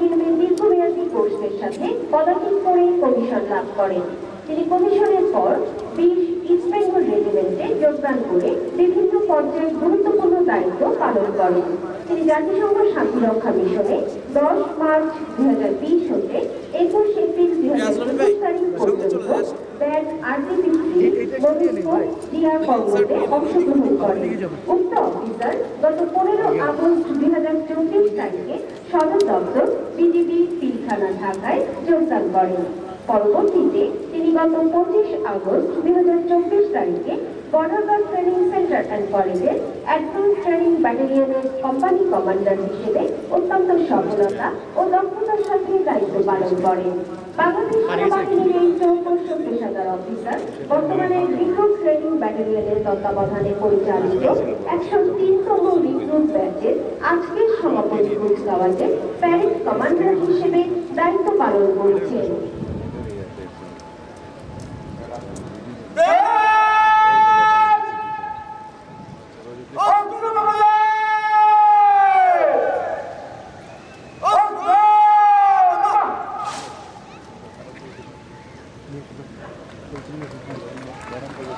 বিজিএমের দীর্ঘমেয়াদী কোর্সের সাথে পদাতিক করে কমিশন লাভ করেন। তিনি কমিশনের পর বিশ ইস্ট বেঙ্গল রেজিমেন্টে যোগদান করে বিভিন্ন পর্যায়ে গুরুত্বপূর্ণ দায়িত্ব পালন করেন। তিনি জাতিসংঘ শান্তিরক্ষা মিশনে দশ মার্চ দুই হাজার বিশ হতে একুশ এপ্রিল দুই হাজার পর্যন্ত ব্যাট আরটিপিসি অংশগ্রহণ করেন। উক্ত অফিসার গত পনেরো আগস্ট দুই চব্বিশ তারিখে সদর দপ্তর বিজিবি পিলখানা ঢাকায় যোগদান করেন পরবর্তীতে তিনি গত পঁচিশ আগস্ট দুই হাজার চব্বিশ তারিখে border guard training centre and কলেজের অ্যাডভান্স ট্রেনিং ব্যাটালিয়নের কোম্পানি কমান্ডার হিসেবে অত্যন্ত সফলতা ও দক্ষতার সাথে দায়িত্ব পালন করেন। বাংলাদেশ সেনাবাহিনীর এই চৌদ্দশ পেশাদার অফিসার বর্তমানে রিক্রুট ট্রেনিং ব্যাটালিয়নের তত্ত্বাবধানে পরিচালিত একশো তিনতম রিক্রুট লওয়াজে প্যারেড কমান্ডার হিসেবে দায়িত্ব পালন করছেন।